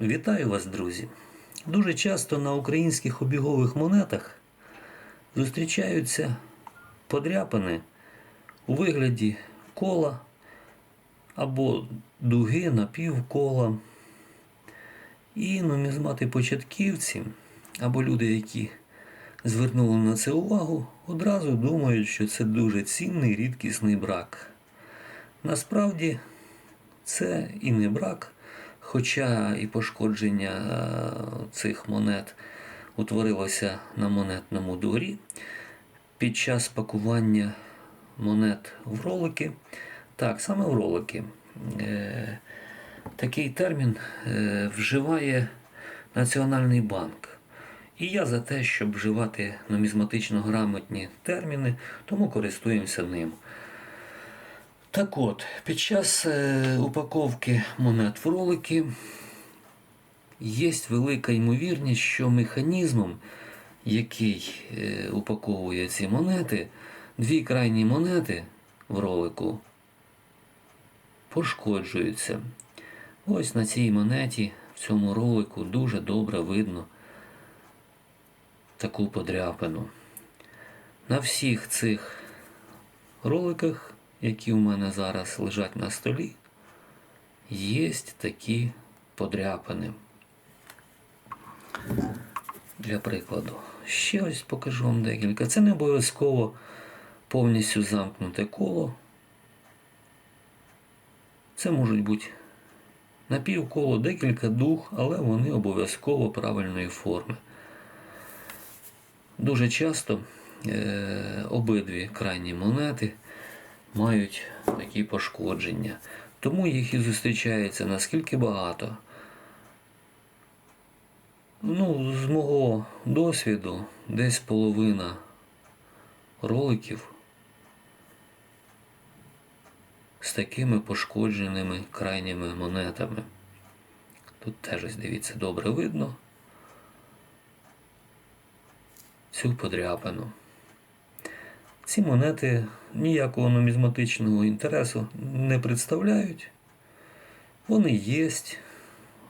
Вітаю вас, друзі! Дуже часто на українських обігових монетах зустрічаються подряпини у вигляді кола або дуги напівкола. І нумізмати початківці або люди, які звернули на це увагу, одразу думають, що це дуже цінний рідкісний брак. Насправді це і не брак, хоча і пошкодження е, цих монет утворилося на монетному дворі під час пакування монет в ролики. Так, саме в ролики. Е, Такий термін е, вживає Національний банк. І я за те, щоб вживати нумізматично грамотні терміни, тому користуємося ним. Так от, під час е, упаковки монет в ролики є велика ймовірність, що механізмом, який е, упаковує ці монети, дві крайні монети в ролику пошкоджуються. Ось на цій монеті в цьому ролику дуже добре видно таку подряпину. На всіх цих роликах, які у мене зараз лежать на столі, є такі подряпини. Для прикладу. Ще ось покажу вам декілька. Це не обов'язково повністю замкнуте коло. Це можуть бути напівколо декілька дух, але вони обов'язково правильної форми. Дуже часто е, обидві крайні монети мають такі пошкодження. Тому їх і зустрічається наскільки багато. Ну, з мого досвіду, десь половина роликів з такими пошкодженими крайніми монетами. Тут теж ось дивіться, добре видно цю подряпину. Ці монети ніякого нумізматичного інтересу не представляють. Вони є,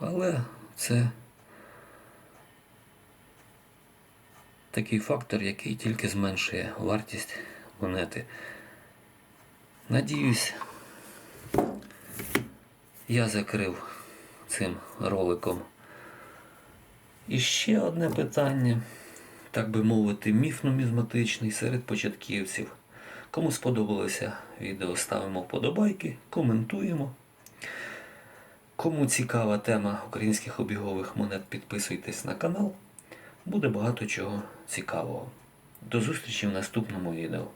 але це такий фактор, який тільки зменшує вартість монети. Надіюсь, я закрив цим роликом. І ще одне питання, так би мовити, міф нумізматичний серед початківців. Кому сподобалося відео, ставимо вподобайки, коментуємо. Кому цікава тема українських обігових монет, підписуйтесь на канал. Буде багато чого цікавого. До зустрічі в наступному відео.